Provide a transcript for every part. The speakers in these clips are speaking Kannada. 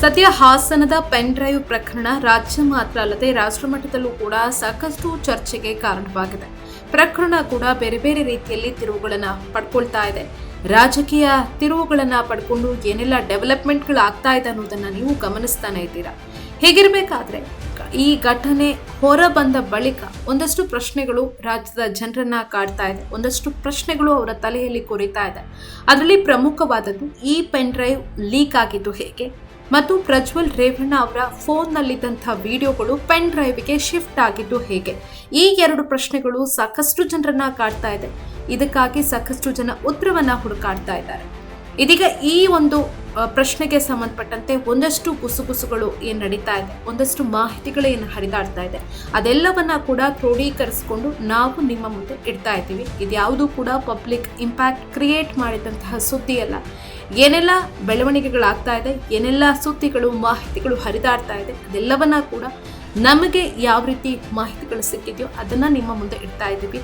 ಸದ್ಯ ಹಾಸನದ ಪೆನ್ ಡ್ರೈವ್ ಪ್ರಕರಣ ರಾಜ್ಯ ಮಾತ್ರ ಅಲ್ಲದೆ ರಾಷ್ಟ್ರ ಮಟ್ಟದಲ್ಲೂ ಕೂಡ ಸಾಕಷ್ಟು ಚರ್ಚೆಗೆ ಕಾರಣವಾಗಿದೆ. ಪ್ರಕರಣ ಕೂಡ ಬೇರೆ ಬೇರೆ ರೀತಿಯಲ್ಲಿ ತಿರುವುಗಳನ್ನು ಪಡ್ಕೊಳ್ತಾ ಇದೆ. ರಾಜಕೀಯ ತಿರುವುಗಳನ್ನು ಪಡ್ಕೊಂಡು ಏನೆಲ್ಲ ಡೆವಲಪ್ಮೆಂಟ್ಗಳು ಆಗ್ತಾ ಇದೆ ಅನ್ನೋದನ್ನು ನೀವು ಗಮನಿಸ್ತಾನೆ ಇದ್ದೀರಾ? ಹೀಗಿರ್ಬೇಕಾದ್ರೆ ಈ ಘಟನೆ ಹೊರ ಬಂದ ಬಳಿಕ ಒಂದಷ್ಟು ಪ್ರಶ್ನೆಗಳು ರಾಜ್ಯದ ಜನರನ್ನ ಕಾಡ್ತಾ ಇದೆ. ಒಂದಷ್ಟು ಪ್ರಶ್ನೆಗಳು ಅವರ ತಲೆಯಲ್ಲಿ ಕುರಿತಾ ಇದೆ. ಅದರಲ್ಲಿ ಪ್ರಮುಖವಾದದ್ದು ಈ ಪೆನ್ ಡ್ರೈವ್ ಲೀಕ್ ಆಗಿದ್ದು ಹೇಗೆ? ಮತ್ತು ಪ್ರಜ್ವಲ್ ರೇವಣ್ಣ ಅವರ ಫೋನ್ನಲ್ಲಿದ್ದಂಥ ವಿಡಿಯೋಗಳು ಪೆನ್ ಡ್ರೈವ್ಗೆ ಶಿಫ್ಟ್ ಆಗಿದ್ದು ಹೇಗೆ? ಈ ಎರಡು ಪ್ರಶ್ನೆಗಳು ಸಾಕಷ್ಟು ಜನರನ್ನ ಕಾಡ್ತಾ ಇದೆ. ಇದಕ್ಕಾಗಿ ಸಾಕಷ್ಟು ಜನ ಉತ್ತರವನ್ನು ಹುಡುಕಾಡ್ತಾ ಇದ್ದಾರೆ. ಇದೀಗ ಈ ಒಂದು ಪ್ರಶ್ನೆಗೆ ಸಂಬಂಧಪಟ್ಟಂತೆ ಒಂದಷ್ಟು ಗುಸುಗುಸುಗಳು ಏನು ನಡೀತಾ ಇದೆ, ಒಂದಷ್ಟು ಮಾಹಿತಿಗಳು ಏನು ಹರಿದಾಡ್ತಾ ಇದೆ, ಅದೆಲ್ಲವನ್ನ ಕೂಡ ಕ್ರೋಢೀಕರಿಸಿಕೊಂಡು ನಾವು ನಿಮ್ಮ ಮುಂದೆ ಇಡ್ತಾ ಇದ್ದೀವಿ. ಇದ್ಯಾವುದೂ ಕೂಡ ಪಬ್ಲಿಕ್ ಇಂಪ್ಯಾಕ್ಟ್ ಕ್ರಿಯೇಟ್ ಮಾಡಿದಂತಹ ಸುದ್ದಿಯಲ್ಲ. ಏನೆಲ್ಲ ಬೆಳವಣಿಗೆಗಳಾಗ್ತಾ ಇದೆ, ಏನೆಲ್ಲ ಸುದ್ದಿಗಳು, ಮಾಹಿತಿಗಳು ಹರಿದಾಡ್ತಾ ಇದೆ, ಅದೆಲ್ಲವನ್ನ ಕೂಡ ನಮಗೆ ಯಾವ ರೀತಿ ಮಾಹಿತಿಗಳು ಸಿಕ್ಕಿದೆಯೋ ಅದನ್ನು ನಿಮ್ಮ ಮುಂದೆ ಇಡ್ತಾ ಇದ್ದೀವಿ.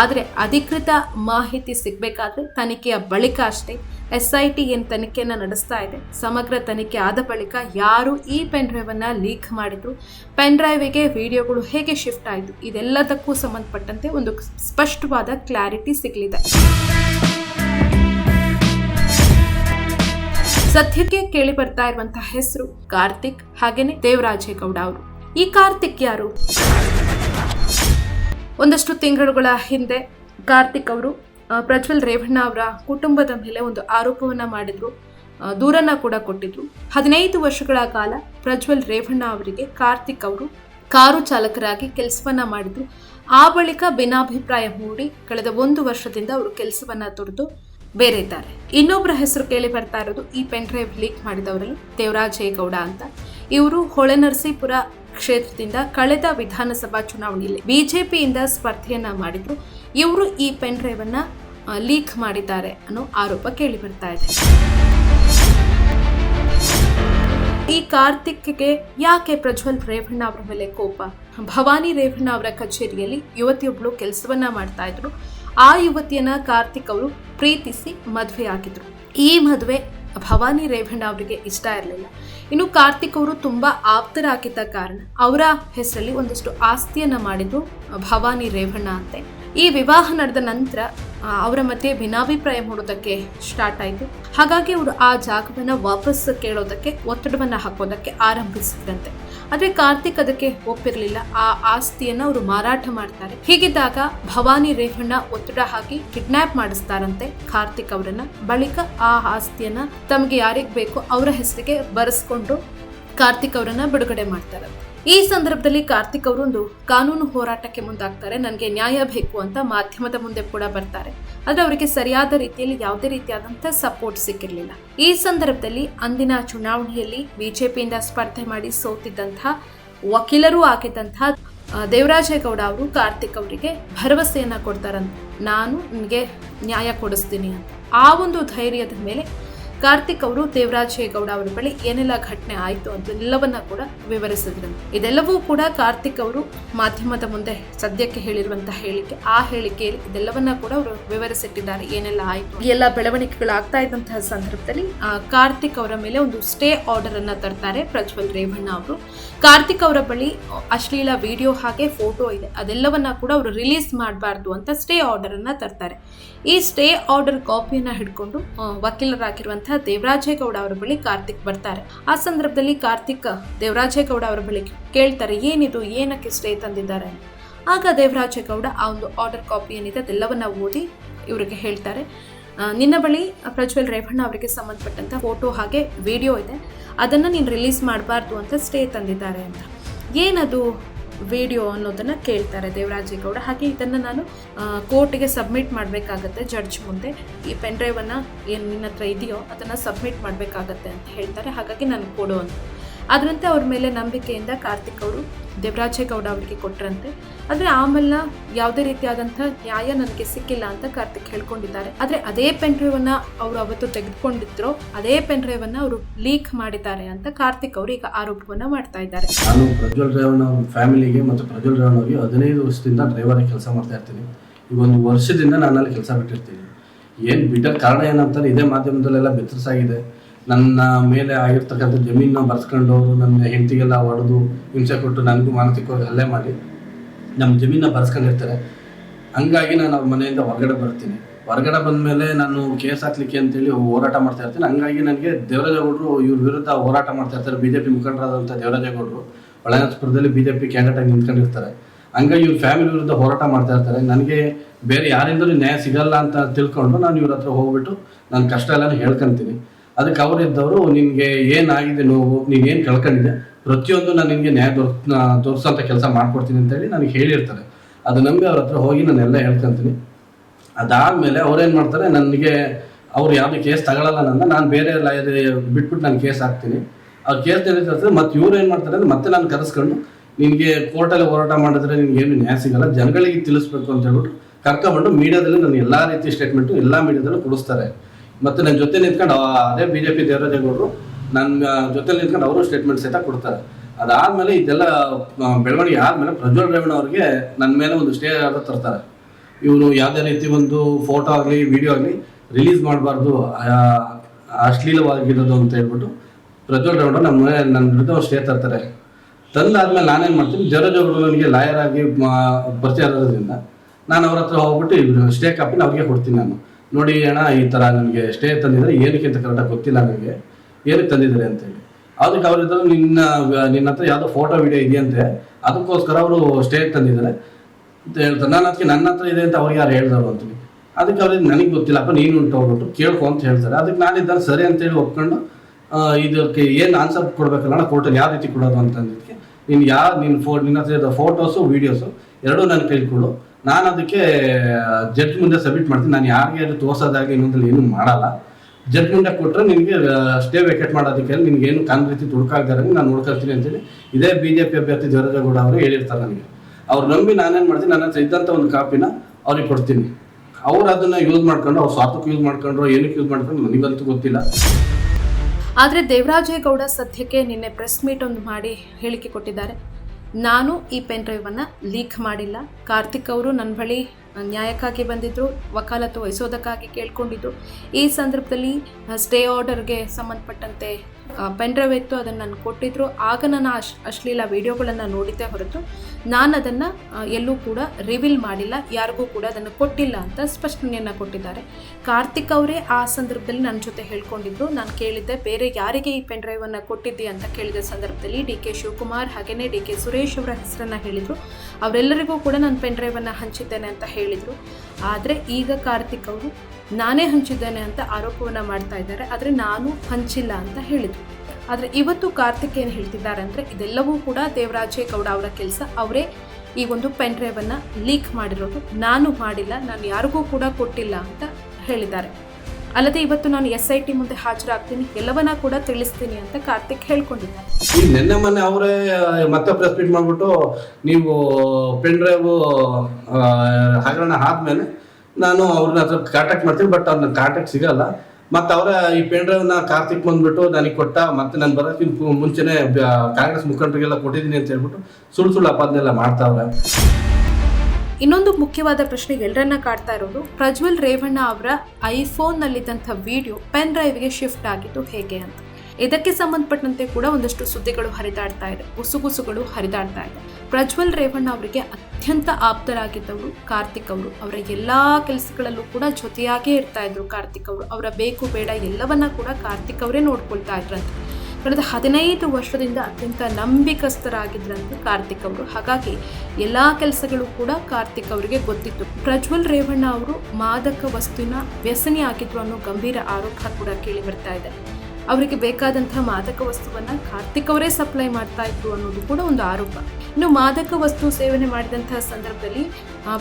ಆದರೆ ಅಧಿಕೃತ ಮಾಹಿತಿ ಸಿಗಬೇಕಾದ್ರೆ ತನಿಖೆಯ ಬಳಿಕ ಅಷ್ಟೇ. ಎಸ್ ಐ ಟಿ ಏನು ತನಿಖೆಯನ್ನು ನಡೆಸ್ತಾ ಇದೆ, ಸಮಗ್ರ ತನಿಖೆ ಆದ ಬಳಿಕ ಯಾರು ಈ ಪೆನ್ ಡ್ರೈವನ್ನು ಲೀಕ್ ಮಾಡಿದ್ರು, ಪೆನ್ ಡ್ರೈವಿಗೆ ವಿಡಿಯೋಗಳು ಹೇಗೆ ಶಿಫ್ಟ್ ಆಯಿತು, ಇದೆಲ್ಲದಕ್ಕೂ ಸಂಬಂಧಪಟ್ಟಂತೆ ಒಂದು ಸ್ಪಷ್ಟವಾದ ಕ್ಲಾರಿಟಿ ಸಿಗಲಿದೆ. ಸದ್ಯಕ್ಕೆ ಕೇಳಿ ಬರ್ತಾ ಇರುವಂತಹ ಹೆಸರು ಕಾರ್ತಿಕ್, ಹಾಗೇನೆ ದೇವರಾಜೇಗೌಡ ಅವರು. ಈ ಕಾರ್ತಿಕ್ ಯಾರು? ಒಂದಷ್ಟು ತಿಂಗಳುಗಳ ಹಿಂದೆ ಕಾರ್ತಿಕ್ ಅವರು ಪ್ರಜ್ವಲ್ ರೇವಣ್ಣ ಅವರ ಕುಟುಂಬದ ಮೇಲೆ ಒಂದು ಆರೋಪವನ್ನ ಮಾಡಿದ್ರು. ದೂರನ್ನ ಕೂಡ ಕೊಟ್ಟಿದ್ರು. ಹದಿನೈದು ವರ್ಷಗಳ ಕಾಲ ಪ್ರಜ್ವಲ್ ರೇವಣ್ಣ ಅವರಿಗೆ ಕಾರ್ತಿಕ್ ಅವರು ಕಾರು ಚಾಲಕರಾಗಿ ಕೆಲಸವನ್ನ ಮಾಡಿದ್ರು. ಆ ಬಳಿಕ ಭಿನ್ನಾಭಿಪ್ರಾಯ ಮೂಡಿ ಕಳೆದ ಒಂದು ವರ್ಷದಿಂದ ಅವರು ಕೆಲಸವನ್ನ ತೊರೆದು ಬೇರೆ ಇದ್ದಾರೆ. ಇನ್ನೊಬ್ಬರ ಹೆಸರು ಕೇಳಿ ಬರ್ತಾ ಇರೋದು ಈ ಪೆನ್ ಡ್ರೈವ್ ಲೀಕ್ ಮಾಡಿದವರಲ್ಲಿ ದೇವರಾಜೇಗೌಡ ಅಂತ. ಇವರು ಹೊಳೆನರಸೀಪುರ ಕ್ಷೇತ್ರದಿಂದ ಕಳೆದ ವಿಧಾನಸಭಾ ಚುನಾವಣೆಯಲ್ಲಿ ಬಿಜೆಪಿಯಿಂದ ಸ್ಪರ್ಧೆಯನ್ನ ಮಾಡಿದ್ರು. ಇವರು ಈ ಪೆನ್ ಡ್ರೈವ್ ಅನ್ನ ಲೀಕ್ ಮಾಡಿದ್ದಾರೆ ಅನ್ನೋ ಆರೋಪ ಕೇಳಿ ಬರ್ತಾ ಇದೆ. ಈ ಕಾರ್ತಿಕ್ಗೆ ಯಾಕೆ ಪ್ರಜ್ವಲ್ ರೇವಣ್ಣ ಅವರ ಮೇಲೆ ಕೋಪ? ಭವಾನಿ ರೇವಣ್ಣ ಅವರ ಕಚೇರಿಯಲ್ಲಿ ಯುವತಿಯೊಬ್ಬಳು ಕೆಲಸವನ್ನ ಮಾಡ್ತಾ ಇದ್ರು. ಆ ಯುವತಿಯನ್ನ ಕಾರ್ತಿಕ್ ಅವರು ಪ್ರೀತಿಸಿ ಮದುವೆ ಆಗಿದ್ರು ಈ ಮದುವೆ ಭವಾನಿ ರೇವಣ್ಣ ಅವರಿಗೆ ಇಷ್ಟ ಇರಲಿಲ್ಲ. ಇನ್ನು ಕಾರ್ತಿಕ್ ಅವರು ತುಂಬ ಆಪ್ತರಾಗಿದ್ದ ಕಾರಣ ಅವರ ಹೆಸರಲ್ಲಿ ಒಂದಷ್ಟು ಆಸ್ತಿಯನ್ನ ಮಾಡಿದ್ದು ಭವಾನಿ ರೇವಣ್ಣ ಅಂತೆ. ಈ ವಿವಾಹ ನಡೆದ ನಂತರ ಅವರ ಮಧ್ಯೆ ಭಿನ್ನಾಭಿಪ್ರಾಯ ಮೂಡೋದಕ್ಕೆ ಸ್ಟಾರ್ಟ್ ಆಯಿತು. ಹಾಗಾಗಿ ಅವರು ಆ ಜಾಗವನ್ನು ವಾಪಸ್ ಕೇಳೋದಕ್ಕೆ, ಒತ್ತಡವನ್ನು ಹಾಕೋದಕ್ಕೆ ಆರಂಭಿಸಿದ್ರಂತೆ. ಆದ್ರೆ ಕಾರ್ತಿಕ್ ಅದಕ್ಕೆ ಒಪ್ಪಿರಲಿಲ್ಲ. ಆ ಆಸ್ತಿಯನ್ನ ಅವರು ಮಾರಾಟ ಮಾಡ್ತಾರೆ. ಹೀಗಿದ್ದಾಗ ಭವಾನಿ ರೇವಣ್ಣ ಒತ್ತಡ ಹಾಕಿ ಕಿಡ್ನಾಪ್ ಮಾಡಿಸ್ತಾರಂತೆ ಕಾರ್ತಿಕ್ ಅವರನ್ನ. ಬಳಿಕ ಆ ಆಸ್ತಿಯನ್ನ ತಮಗೆ ಯಾರಿಗ್ ಬೇಕೋ ಅವರ ಹೆಸರಿಗೆ ಬರೆಸ್ಕೊಂಡು ಕಾರ್ತಿಕ್ ಅವರನ್ನ ಬಿಡುಗಡೆ ಮಾಡ್ತಾರಂತೆ ಈ ಸಂದರ್ಭದಲ್ಲಿ ಕಾರ್ತಿಕ್ ಅವರೊಂದು ಕಾನೂನು ಹೋರಾಟಕ್ಕೆ ಮುಂದಾಗ್ತಾರೆ. ನನಗೆ ನ್ಯಾಯ ಬೇಕು ಅಂತ ಮಾಧ್ಯಮದ ಮುಂದೆ ಕೂಡ ಬರ್ತಾರೆ. ಆದರೆ ಅವರಿಗೆ ಸರಿಯಾದ ರೀತಿಯಲ್ಲಿ ಯಾವುದೇ ರೀತಿಯಾದಂಥ ಸಪೋರ್ಟ್ ಸಿಕ್ಕಿರಲಿಲ್ಲ. ಈ ಸಂದರ್ಭದಲ್ಲಿ ಅಂದಿನ ಚುನಾವಣೆಯಲ್ಲಿ ಬಿಜೆಪಿಯಿಂದ ಸ್ಪರ್ಧೆ ಮಾಡಿ ಸೋತಿದ್ದಂಥ ವಕೀಲರೂ ಆಗಿದ್ದಂಥ ದೇವರಾಜೇಗೌಡ ಅವರು ಕಾರ್ತಿಕ್ ಅವರಿಗೆ ಭರವಸೆಯನ್ನು ಕೊಡ್ತಾರಂತೆ. ನಾನು ನಿಮಗೆ ನ್ಯಾಯ ಕೊಡಿಸ್ತೀನಿ ಅಂತ. ಆ ಒಂದು ಧೈರ್ಯದ ಮೇಲೆ ಕಾರ್ತಿಕ್ ಅವರು ದೇವರಾಜ್ ಹೇಗೌಡ ಅವರ ಬಳಿ ಏನೆಲ್ಲ ಘಟನೆ ಆಯಿತು ಅದೆಲ್ಲವನ್ನ ಕೂಡ ವಿವರಿಸಿದ್ರು. ಇದೆಲ್ಲವೂ ಕೂಡ ಕಾರ್ತಿಕ್ ಅವರು ಮಾಧ್ಯಮದ ಮುಂದೆ ಸದ್ಯಕ್ಕೆ ಹೇಳಿರುವಂತಹ ಹೇಳಿಕೆ. ಆ ಹೇಳಿಕೆಯಲ್ಲಿ ಇದೆಲ್ಲವನ್ನ ಕೂಡ ಅವರು ವಿವರಿಸಿಟ್ಟಿದ್ದಾರೆ. ಏನೆಲ್ಲ ಆಯಿತು ಎಲ್ಲ ಬೆಳವಣಿಗೆಗಳಾಗ್ತಾ ಇದ್ದಂತಹ ಸಂದರ್ಭದಲ್ಲಿ ಕಾರ್ತಿಕ್ ಅವರ ಮೇಲೆ ಒಂದು ಸ್ಟೇ ಆರ್ಡರ್ ಅನ್ನ ತರ್ತಾರೆ ಪ್ರಜ್ವಲ್ ರೇವಣ್ಣ ಅವರು. ಕಾರ್ತಿಕ್ ಅವರ ಬಳಿ ಅಶ್ಲೀಲ ವಿಡಿಯೋ ಹಾಗೆ ಫೋಟೋ ಇದೆ. ಅದೆಲ್ಲವನ್ನ ಕೂಡ ಅವರು ರಿಲೀಸ್ ಮಾಡಬಾರ್ದು ಅಂತ ಸ್ಟೇ ಆರ್ಡರ್ ಅನ್ನ ತರ್ತಾರೆ. ಈ ಸ್ಟೇ ಆರ್ಡರ್ ಕಾಪಿಯನ್ನ ಹಿಡ್ಕೊಂಡು ಆ, ವಕೀಲರಾಗಿರುವಂತಹ ದೇವರಾಜೇಗೌಡ ಅವರ ಬಳಿ ಕಾರ್ತಿಕ್ ಬರ್ತಾರೆ. ಆ ಸಂದರ್ಭದಲ್ಲಿ ಕಾರ್ತಿಕ್, ದೇವರಾಜೇಗೌಡ ಅವರ ಬಳಿ ಕೇಳ್ತಾರೆ, ಏನಿದು, ಏನಕ್ಕೆ ಸ್ಟೇ ತಂದಿದ್ದಾರೆ ಆಗ ದೇವರಾಜೇಗೌಡ ಆ ಒಂದು ಆರ್ಡರ್ ಕಾಪಿ ಏನಿದೆ ಅದೆಲ್ಲವನ್ನ ಓದಿ ಇವರಿಗೆ ಹೇಳ್ತಾರೆ. ನಿನ್ನ ಬಳಿ ಪ್ರಜ್ವಲ್ ರೇವಣ್ಣ ಅವರಿಗೆ ಸಂಬಂಧಪಟ್ಟಂತ ಫೋಟೋ ಹಾಗೆ ವಿಡಿಯೋ ಇದೆ. ಅದನ್ನು ನೀನು ರಿಲೀಸ್ ಮಾಡಬಾರ್ದು ಅಂತ ಸ್ಟೇ ತಂದಿದ್ದಾರೆ ಅಂತ. ಏನದು? ವಿಡಿಯೋ ಅನ್ನೋದನ್ನ ಕೇಳ್ತಾರೆ ದೇವರಾಜೇಗೌಡ ಹಾಗೆ ಇದನ್ನು ನಾನು ಕೋರ್ಟಿಗೆ ಸಬ್ಮಿಟ್ ಮಾಡಬೇಕಾಗತ್ತೆ ಜಡ್ಜ್ ಮುಂದೆ. ಈ ಪೆನ್ ಡ್ರೈವನ್ನು ಏನು ನಿನ್ನ ಹತ್ರ ಇದೆಯೋ ಅದನ್ನು ಸಬ್ಮಿಟ್ ಮಾಡಬೇಕಾಗತ್ತೆ ಅಂತ ಹೇಳ್ತಾರೆ. ಹಾಗಾಗಿ ನಾನು ಕೊಡು ಅಂತ ಅದರಂತೆ ಅವ್ರ ಮೇಲೆ ನಂಬಿಕೆಯಿಂದ ಕಾರ್ತಿಕ್ ಅವರು ದೇವರಾಜೇಗೌಡ ಅವರಿಗೆ ಕೊಟ್ಟರಂತೆ ಆದರೆ ಆಮೇಲೆ ಯಾವುದೇ ರೀತಿಯಾದಂಥ ನ್ಯಾಯ ನನಗೆ ಸಿಕ್ಕಿಲ್ಲ ಅಂತ ಕಾರ್ತಿಕ್ ಹೇಳ್ಕೊಂಡಿದ್ದಾರೆ. ಆದರೆ ಅದೇ ಪೆನ್ ಡ್ರೈವನ್ನು ಅವರು ಅವತ್ತು ತೆಗೆದುಕೊಂಡಿದ್ರು ಅದೇ ಪೆನ್ ಡ್ರೈವನ್ನು ಅವರು ಲೀಕ್ ಮಾಡಿದ್ದಾರೆ ಅಂತ ಕಾರ್ತಿಕ್ ಅವರು ಈಗ ಆರೋಪವನ್ನು ಮಾಡ್ತಾ ಇದ್ದಾರೆ. ನಾನು ಪ್ರಜ್ವಲ್ ರೇವಣ್ಣ ಫ್ಯಾಮಿಲಿಗೆ ಮತ್ತು ಪ್ರಜ್ವಲ್ ರೇವಣ್ಣ ಅವರಿಗೆ ಹದಿನೈದು ವರ್ಷದಿಂದ ಡ್ರೈವರ್ ಕೆಲಸ ಮಾಡ್ತಾ ಇರ್ತೀನಿ. ಈಗ ಒಂದು ವರ್ಷದಿಂದ ನಾನು ಅಲ್ಲಿ ಕೆಲಸ ಬಿಟ್ಟಿರ್ತೀನಿ. ಏನು ಬಿಟ್ಟ ಕಾರಣ ಏನಂತಾರೆ ಇದೇ ಮಾಧ್ಯಮದಲ್ಲೆಲ್ಲ ಬೆತ್ತರಿಸಾಗಿದೆ. ನನ್ನ ಮೇಲೆ ಆಗಿರ್ತಕ್ಕಂಥ ಜಮೀನ ಬರ್ಸ್ಕೊಂಡು ನನ್ನ ಹೆಂಡತಿಗೆಲ್ಲ ಹೊಡೆದು, ಹಿಂಸೆ ಕೊಟ್ಟು ನನಗೂ ಮಾನಸಿಕವಾಗಿ ಹಲ್ಲೆ ಮಾಡಿ ನಮ್ಮ ಜಮೀನ ಬರ್ಸ್ಕೊಂಡಿರ್ತಾರೆ. ಹಂಗಾಗಿ ನಾನು ಅವ್ರ ಮನೆಯಿಂದ ಹೊರಗಡೆ ಬರ್ತೀನಿ. ಹೊರಗಡೆ ಬಂದಮೇಲೆ ನಾನು ಕೇಸ್ ಹಾಕ್ಲಿಕ್ಕೆ ಅಂತೇಳಿ ಹೋರಾಟ ಮಾಡ್ತಾ ಇರ್ತೀನಿ ಹಂಗಾಗಿ ನನಗೆ ದೇವರಾಜೇಗೌಡರು ಇವ್ರ ವಿರುದ್ಧ ಹೋರಾಟ ಮಾಡ್ತಾ ಇರ್ತಾರೆ. ಬಿ ಜೆ ಪಿ ಮುಖಂಡರಾದಂಥ ದೇವರಾಜೇಗೌಡರು ಒಳನಾಥಪುರದಲ್ಲಿ ಬಿ ಜೆ ಪಿ ಕ್ಯಾಂಡಿಡೇಟ್ ಆಗಿ ನಿಂತ್ಕೊಂಡಿರ್ತಾರೆ. ಹಂಗಾಗಿ ಇವ್ರ ಫ್ಯಾಮಿಲಿ ವಿರುದ್ಧ ಹೋರಾಟ ಮಾಡ್ತಾ ಇರ್ತಾರೆ. ನನಗೆ ಬೇರೆ ಯಾರಿಂದಲೂ ನ್ಯಾಯ ಸಿಗಲ್ಲ ಅಂತ ತಿಳ್ಕೊಂಡು ನಾನು ಇವ್ರ ಹತ್ರ ಹೋಗ್ಬಿಟ್ಟು ನನ್ನ ಕಷ್ಟ ಎಲ್ಲ ಹೇಳ್ಕೊಂತೀನಿ. ಅದಕ್ಕೆ ಅವರಿದ್ದವರು ನಿನಗೆ ಏನಾಗಿದೆ ನೋವು ನೀನೇನು ಕಳ್ಕೊಂಡಿದೆ ಪ್ರತಿಯೊಂದು ನಾನು ನಿಮಗೆ ನ್ಯಾಯ ದೊರ್ ತೋರಿಸೋಂಥ ಕೆಲಸ ಮಾಡ್ಕೊಡ್ತೀನಿ ಅಂತೇಳಿ ನನಗೆ ಹೇಳಿರ್ತಾರೆ. ಅದು ನಂಬಿ ಅವ್ರ ಹತ್ರ ಹೋಗಿ ನಾನೆಲ್ಲ ಹೇಳ್ಕೊಂತೀನಿ. ಅದಾದಮೇಲೆ ಅವ್ರೇನು ಮಾಡ್ತಾರೆ, ನನಗೆ ಅವ್ರು ಯಾವುದೇ ಕೇಸ್ ತಗೊಳ್ಳಲ್ಲ ನನ್ನ, ನಾನು ಬೇರೆ ಲಾಯರ್ ಬಿಟ್ಬಿಟ್ಟು ನಾನು ಕೇಸ್ ಹಾಕ್ತೀನಿ. ಅವ್ರು ಕೇಸ್ ನಡೀತಿರ್ತದೆ ಮತ್ತು ಇವ್ರು ಏನು ಮಾಡ್ತಾರೆ ಅಂದರೆ ಮತ್ತೆ ನಾನು ಕರೆಸ್ಕೊಂಡು ನಿನಗೆ ಕೋರ್ಟಲ್ಲಿ ಹೋರಾಟ ಮಾಡಿದ್ರೆ ನಿಮ್ಗೆ ಏನು ನ್ಯಾಯ ಸಿಗಲ್ಲ, ಜನಗಳಿಗೆ ತಿಳಿಸ್ಬೇಕು ಅಂತ ಹೇಳ್ಬಿಟ್ಟು ಕರ್ಕೊಂಡ್ಬಂದು ಮೀಡಿಯಾದಲ್ಲಿ ನಾನು ಎಲ್ಲ ರೀತಿ ಸ್ಟೇಟ್ಮೆಂಟು ಎಲ್ಲ ಮೀಡಿಯಾದಲ್ಲೂ ಕೊಡಿಸ್ತಾರೆ. ಮತ್ತು ನನ್ನ ಜೊತೆ ನಿಂತ್ಕೊಂಡು ಅದೇ ಬಿ ಜೆ ಪಿ ದೇವರಾಜೇಗೌಡರು ನನ್ನ ಜೊತೆ ನಿಂತ್ಕೊಂಡು ಅವರು ಸ್ಟೇಟ್ಮೆಂಟ್ ಸಹಿತ ಕೊಡ್ತಾರೆ. ಅದಾದಮೇಲೆ ಇದೆಲ್ಲ ಬೆಳವಣಿಗೆ ಆದಮೇಲೆ ಪ್ರಜ್ವಲ್ ರೇವಣ್ಣ ಅವ್ರಿಗೆ ನನ್ನ ಮೇಲೆ ಒಂದು ಸ್ಟೇ ಆರ್ಡರ್ ತರ್ತಾರೆ. ಇವರು ಯಾವುದೇ ರೀತಿ ಒಂದು ಫೋಟೋ ಆಗಲಿ ವಿಡಿಯೋ ಆಗಲಿ ರಿಲೀಸ್ ಮಾಡಬಾರ್ದು ಅಶ್ಲೀಲವಾಗಿರೋದು ಅಂತ ಹೇಳ್ಬಿಟ್ಟು ಪ್ರಜ್ವಲ್ ರೇವಣ್ಣ ನಮ್ಮ ಮನೆ, ನನ್ನ ವಿರುದ್ಧ ಅವ್ರು ಸ್ಟೇ ತರ್ತಾರೆ. ತಂದಾದ್ಮೇಲೆ ನಾನೇನು ಮಾಡ್ತೀನಿ ಅವರು ನನಗೆ ಲಾಯರ್ ಆಗಿ ಪರಿಚಯ ಇರೋದ್ರಿಂದ ನಾನು ಅವ್ರ ಹತ್ರ ಹೋಗ್ಬಿಟ್ಟು ಸ್ಟೇ ಕಾಪಿನ ಅವ್ರಿಗೆ ಕೊಡ್ತೀನಿ ನಾನು. ನೋಡಿ ಅಣ್ಣ, ಈ ಥರ ನನಗೆ ಸ್ಟೇ ತಂದಿದ್ದಾರೆ ಏನಕ್ಕೆ ಅಂತ ಕರೆಕ್ಟಾಗಿ ಗೊತ್ತಿಲ್ಲ ನನಗೆ ಏನಕ್ಕೆ ತಂದಿದ್ದಾರೆ ಅಂತೇಳಿ ಅದಕ್ಕೆ ಅವ್ರಿದ್ರು ನಿನ್ನ ನಿನ್ನ ಹತ್ರ ಯಾವುದೋ ಫೋಟೋ ವಿಡಿಯೋ ಇದೆಯಂತೆ. ಅದಕ್ಕೋಸ್ಕರ ಅವರು ಸ್ಟೇ ತಂದಿದ್ದಾರೆ. ಅಂತ ಹೇಳ್ತಾರೆ. ನಾನು ಅದಕ್ಕೆ ನನ್ನ ಹತ್ರ ಇದೆ ಅಂತ ಅವ್ರಿಗೆ ಯಾರು ಹೇಳ್ದವ್ರು ಅಂತೀವಿ ಅದಕ್ಕೆ ಅವ್ರಿಗೆ ನನಗೆ ಗೊತ್ತಿಲ್ಲಪ್ಪ ನೀನು ಉಂಟು ಹೋಗ್ಬಿಟ್ಟು ಕೇಳ್ಕೊ ಅಂತ ಹೇಳ್ತಾರೆ. ಅದಕ್ಕೆ ನಾನಿದ್ದಾನೆ ಸರಿ ಅಂತೇಳಿ ಒಪ್ಕೊಂಡು ಇದಕ್ಕೆ ಏನು ಆನ್ಸರ್ ಕೊಡ್ಬೇಕಲ್ಲ ಕೋರ್ಟಲ್ಲಿ ಯಾವ ರೀತಿ ಕೊಡೋದು ಅಂತಂದಿದ್ದಕ್ಕೆ ನೀನು ಯಾರು ನಿನ್ನ ಫೋ, ನಿನ್ನ ಹತ್ರ ಇದ್ದ ಫೋಟೋಸು ವೀಡಿಯೋಸು ಎರಡೂ ನನ್ನ ಕೈಲಿ ನಾನು ಅದಕ್ಕೆ ಜಡ್ಜ್ ಮುಂದೆ ಸಬ್ಮಿಟ್ ಮಾಡ್ತೀನಿ. ನಾನು ಯಾರಿಗೆ ಅದು ತೋರ್ಸೋದಾಗ ಇನ್ನೊಂದಲ್ಲಿ ಏನು ಮಾಡಲ್ಲ. ಜಡ್ಜ್ ಮುಂದೆ ಕೊಟ್ಟರೆ ನಿಮಗೆ ಸ್ಟೇ ವೆಕೇಟ್ ಮಾಡೋದಕ್ಕೆ ನಿಮ್ಗೆ ಏನು ಕಾನ್ ರೀತಿ ತುಡುಕಾಗ್ದಾರಂಗೆ ನಾನು ನೋಡ್ಕೊಳ್ತೀನಿ ಅಂತೇಳಿ ಇದೇ ಬಿ ಜೆ ಪಿ ಅಭ್ಯರ್ಥಿ ದೇವರಾಜೇಗೌಡ ಅವರು ಹೇಳಿರ್ತಾರೆ ನನಗೆ. ಅವ್ರು ನಂಬಿ ನಾನೇನು ಮಾಡ್ತೀನಿ, ನನ್ನ ಹತ್ರ ಇದ್ದಂಥ ಒಂದು ಕಾಪಿನ ಅವ್ರಿಗೆ ಕೊಡ್ತೀನಿ. ಅವ್ರು ಅದನ್ನ ಯೂಸ್ ಮಾಡ್ಕೊಂಡು ಅವ್ರು ಸ್ವಾರ್ಥಕ್ಕೆ ಯೂಸ್ ಮಾಡ್ಕೊಂಡ್ರು, ಏನಕ್ಕೆ ಯೂಸ್ ಮಾಡ್ಕೊಂಡು ನನಗಂತೂ ಗೊತ್ತಿಲ್ಲ. ಆದರೆ ದೇವರಾಜೇಗೌಡ ಸದ್ಯಕ್ಕೆ ನಿನ್ನೆ ಪ್ರೆಸ್ ಮೀಟ್ ಒಂದು ಮಾಡಿ ಹೇಳಿಕೆ ಕೊಟ್ಟಿದ್ದಾರೆ. ನಾನು ಈ ಪೆನ್ ಡ್ರೈವನ್ನು ಲೀಕ್ ಮಾಡಿಲ್ಲ. ಕಾರ್ತಿಕ್ ಅವರು ನನ್ನ ಬಳಿ ನ್ಯಾಯಕ್ಕಾಗಿ ಬಂದಿದ್ದರು ವಕಾಲತ್ತು ವಹಿಸೋದಕ್ಕಾಗಿ ಕೇಳ್ಕೊಂಡಿದ್ರು. ಈ ಸಂದರ್ಭದಲ್ಲಿ ಸ್ಟೇ ಆರ್ಡರ್ಗೆ ಸಂಬಂಧಪಟ್ಟಂತೆ ಪೆನ್ ಡ್ರೈವ್ ಇತ್ತು, ಅದನ್ನು ನಾನು ಕೊಟ್ಟಿದ್ರು. ಆಗ ನಾನು ಅಶ್, ಅಶ್ಲೀಲ ವಿಡಿಯೋಗಳನ್ನು ನೋಡಿದ್ದೇ ಹೊರತು, ನಾನು ಅದನ್ನು ಎಲ್ಲೂ ಕೂಡ ರಿವೀಲ್ ಮಾಡಿಲ್ಲ, ಯಾರಿಗೂ ಕೂಡ ಅದನ್ನು ಕೊಟ್ಟಿಲ್ಲ ಅಂತ ಸ್ಪಷ್ಟನೆಯನ್ನು ಕೊಟ್ಟಿದ್ದಾರೆ. ಕಾರ್ತಿಕ್ ಅವರೇ ಆ ಸಂದರ್ಭದಲ್ಲಿ ನನ್ನ ಜೊತೆ ಹೇಳ್ಕೊಂಡಿದ್ರು. ನಾನು ಕೇಳಿದ್ದೆ, ಬೇರೆ ಯಾರಿಗೆ ಈ ಪೆನ್ ಡ್ರೈವನ್ನು ಕೊಟ್ಟಿದ್ದಿ ಅಂತ ಕೇಳಿದ ಸಂದರ್ಭದಲ್ಲಿ ಡಿ ಕೆ ಶಿವಕುಮಾರ್ ಹಾಗೆಯೇ ಡಿ ಕೆ ಸುರೇಶ್ ಅವರ ಹೆಸರನ್ನು ಹೇಳಿದರು. ಅವರೆಲ್ಲರಿಗೂ ಕೂಡ ನಾನು ಪೆನ್ ಡ್ರೈವನ್ನು ಹಂಚಿದ್ದೇನೆ ಅಂತ ಹೇಳಿದರು. ಆದರೆ ಈಗ ಕಾರ್ತಿಕ್ ಅವರು, ನಾನೇ ಹಂಚಿದ್ದೇನೆ ಅಂತ ಆರೋಪವನ್ನು ಮಾಡ್ತಾ ಇದ್ದಾರೆ, ಆದರೆ ನಾನು ಹಂಚಿಲ್ಲ ಅಂತ ಹೇಳಿದರು. ಆದರೆ ಇವತ್ತು ಕಾರ್ತಿಕ್ ಏನು ಹೇಳ್ತಿದ್ದಾರೆ ಅಂದರೆ, ಇದೆಲ್ಲವೂ ಕೂಡ ದೇವರಾಜೇ ಗೌಡ ಅವರ ಕೆಲಸ. ಅವರೇ ಈ ಒಂದು ಪೆನ್ ಡ್ರೈವನ್ನು ಲೀಕ್ ಮಾಡಿರೋದು. ನಾನು ಮಾಡಿಲ್ಲ, ನಾನು ಯಾರಿಗೂ ಕೂಡ ಕೊಟ್ಟಿಲ್ಲ ಅಂತ ಹೇಳಿದ್ದಾರೆ. ಅಲ್ಲದೆ ಇವತ್ತು ನಾನು ಎಸ್ ಐ ಟಿ ಮುಂದೆ ಹಾಜರಾಗ್ತೀನಿ. ಎಲ್ಲವನ್ನ ಕೂಡ ತಿಳಿಸ್ತೀನಿ ಅಂತ ಕಾರ್ತಿಕ್ ಹೇಳ್ಕೊಂಡಿದ್ದಾರೆ. ಈ ನಿನ್ನೆ ಮೊನ್ನೆ ಅವರೇ ಮತ್ತೆ ಪ್ರೆಸ್ ಮೀಟ್ ಮಾಡ್ಬಿಟ್ಟು ನೀವು ಪೆನ್ ಡ್ರೈವ್ ಹಗರಣ ಆದ್ಮೇಲೆ ನಾನು ಅವ್ರನ್ನ ಕಾಂಟ್ಯಾಕ್ಟ್ ಮಾಡ್ತೀನಿ ಬಟ್ ಅವ್ರನ್ನ ಕಾಂಟ್ಯಾಕ್ಟ್ ಸಿಗಲ್ಲ. ಮತ್ತೆ ಅವರ ಈ ಪೆನ್ ಡ್ರೈವ್ನ ಕಾರ್ತಿಕ್ ಬಂದ್ಬಿಟ್ಟು ನನಗೆ ಕೊಟ್ಟ, ಮತ್ತೆ ನಾನು ಬರೋಕ್ಕಿಂತ ಮುಂಚೆನೆ ಕಾಂಗ್ರೆಸ್ ಮುಖಂಡರಿಗೆಲ್ಲ ಕೊಟ್ಟಿದ್ದೀನಿ ಅಂತ ಹೇಳ್ಬಿಟ್ಟು ಸುಳ್ಳು ಸುಳ್ಳು ಅಪಾದನೆಲ್ಲ ಮಾಡ್ತಾವ್ರೆ. ಇನ್ನೊಂದು ಮುಖ್ಯವಾದ ಪ್ರಶ್ನೆ ಎಲ್ಲರನ್ನ ಕಾಡ್ತಾ ಇರೋದು. ಪ್ರಜ್ವಲ್ ರೇವಣ್ಣ ಅವರ ಐಫೋನ್ನಲ್ಲಿದ್ದಂಥ ವಿಡಿಯೋ ಪೆನ್ ಡ್ರೈವ್ಗೆ ಶಿಫ್ಟ್ ಆಗಿದ್ದು ಹೇಗೆ ಅಂತ. ಇದಕ್ಕೆ ಸಂಬಂಧಪಟ್ಟಂತೆ ಕೂಡ ಒಂದಷ್ಟು ಸುದ್ದಿಗಳು ಹರಿದಾಡ್ತಾ ಇದೆ. ಉಸುಗುಸುಗಳು ಹರಿದಾಡ್ತಾ ಇದೆ. ಪ್ರಜ್ವಲ್ ರೇವಣ್ಣ ಅವರಿಗೆ ಅತ್ಯಂತ ಆಪ್ತರಾಗಿದ್ದವರು ಕಾರ್ತಿಕ್ ಅವರು. ಅವರ ಎಲ್ಲಾ ಕೆಲಸಗಳಲ್ಲೂ ಕೂಡ ಜೊತೆಯಾಗೇ ಇರ್ತಾ ಇದ್ರು ಕಾರ್ತಿಕ್ ಅವರು. ಅವರ ಬೇಕು ಬೇಡ ಎಲ್ಲವನ್ನ ಕೂಡ ಕಾರ್ತಿಕ್ ಅವರೇ ನೋಡ್ಕೊಳ್ತಾ ಇದ್ರಂತೆ. ಕಳೆದ ಹದಿನೈದು ವರ್ಷದಿಂದ ಅತ್ಯಂತ ನಂಬಿಕಸ್ಥರಾಗಿದ್ರಂತೆ ಕಾರ್ತಿಕ್ ಅವರು. ಹಾಗಾಗಿ ಎಲ್ಲಾ ಕೆಲಸಗಳು ಕೂಡ ಕಾರ್ತಿಕ್ ಅವರಿಗೆ ಗೊತ್ತಿತ್ತು. ಪ್ರಜ್ವಲ್ ರೇವಣ್ಣ ಅವರು ಮಾದಕ ವಸ್ತುವಿನ ವ್ಯಸನಿ ಆಗಿದ್ರು ಅನ್ನೋ ಗಂಭೀರ ಆರೋಪ ಕೂಡ ಕೇಳಿ ಬರ್ತಾ ಇದೆ. ಅವರಿಗೆ ಬೇಕಾದಂತಹ ಮಾದಕ ವಸ್ತುವನ್ನ ಕಾರ್ತಿಕ್ ಅವರೇ ಸಪ್ಲೈ ಮಾಡ್ತಾ ಇದ್ರು ಅನ್ನೋದು ಕೂಡ ಒಂದು ಆರೋಪ. ಇನ್ನು ಮಾದಕ ವಸ್ತು ಸೇವನೆ ಮಾಡಿದಂತಹ ಸಂದರ್ಭದಲ್ಲಿ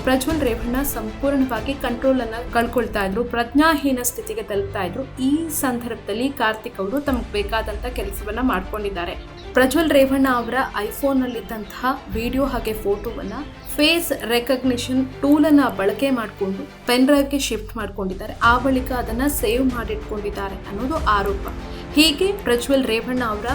ಪ್ರಜ್ವಲ್ ರೇವಣ್ಣ ಸಂಪೂರ್ಣವಾಗಿ ಕಂಟ್ರೋಲ್ ಅನ್ನ ಕಳ್ಕೊಳ್ತಾ ಇದ್ರು, ಪ್ರಜ್ಞಾಹೀನ ಸ್ಥಿತಿಗೆ ತಲುಪ್ತಾ ಇದ್ರು. ಈ ಸಂದರ್ಭದಲ್ಲಿ ಕಾರ್ತಿಕ್ ಅವರು ತಮಗೆ ಬೇಕಾದಂತ ಕೆಲಸವನ್ನ ಮಾಡ್ಕೊಂಡಿದ್ದಾರೆ. ಪ್ರಜ್ವಲ್ ರೇವಣ್ಣ ಅವರ ಐಫೋನ್ ಅಲ್ಲಿದ್ದಂತಹ ವಿಡಿಯೋ ಹಾಗೆ ಫೋಟೋವನ್ನ ಫೇಸ್ ರೆಕಗ್ನಿಷನ್ ಟೂಲ್ ಅನ್ನ ಬಳಕೆ ಮಾಡಿಕೊಂಡು ಪೆನ್ ಡ್ರೈವ್ಗೆ ಶಿಫ್ಟ್ ಮಾಡ್ಕೊಂಡಿದ್ದಾರೆ. ಆ ಬಳಿಕ ಅದನ್ನ ಸೇವ್ ಮಾಡಿಟ್ಕೊಂಡಿದ್ದಾರೆ ಅನ್ನೋದು ಆರೋಪ. ಹೀಗೆ ಪ್ರಜ್ವಲ್ ರೇವಣ್ಣ ಅವರ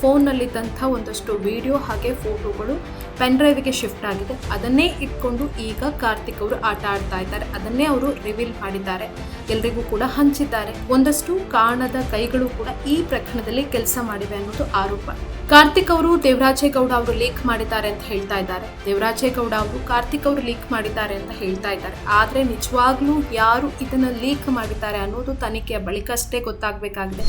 ಫೋನ್ನಲ್ಲಿದ್ದಂಥ ಒಂದಷ್ಟು ವಿಡಿಯೋ ಹಾಗೆ ಫೋಟೋಗಳು ಪೆನ್ ಡ್ರೈವ್ಗೆ ಶಿಫ್ಟ್ ಆಗಿದೆ. ಅದನ್ನೇ ಇಟ್ಕೊಂಡು ಈಗ ಕಾರ್ತಿಕ್ ಅವರು ಆಟ ಆಡ್ತಾ ಇದ್ದಾರೆ. ಅದನ್ನೇ ಅವರು ರಿವೀಲ್ ಮಾಡಿದ್ದಾರೆ. ಎಲ್ರಿಗೂ ಕೂಡ ಹಂಚಿದ್ದಾರೆ. ಒಂದಷ್ಟು ಕಾಣದ ಕೈಗಳು ಕೂಡ ಈ ಪ್ರಕರಣದಲ್ಲಿ ಕೆಲಸ ಮಾಡಿವೆ ಅನ್ನೋದು ಆರೋಪ. ಕಾರ್ತಿಕ್ ಅವರು ದೇವರಾಜೇಗೌಡ ಅವರು ಲೀಕ್ ಮಾಡಿದ್ದಾರೆ ಅಂತ ಹೇಳ್ತಾ ಇದ್ದಾರೆ. ದೇವರಾಜೇಗೌಡ ಅವರು ಕಾರ್ತಿಕ್ ಅವರು ಲೀಕ್ ಮಾಡಿದ್ದಾರೆ ಅಂತ ಹೇಳ್ತಾ ಇದ್ದಾರೆ. ಆದ್ರೆ ನಿಜವಾಗ್ಲೂ ಯಾರು ಇದನ್ನು ಲೀಕ್ ಮಾಡಿದ್ದಾರೆ ಅನ್ನೋದು ತನಿಖೆಯ ಬಳಿಕಷ್ಟೇ ಗೊತ್ತಾಗಬೇಕಾಗಿದೆ.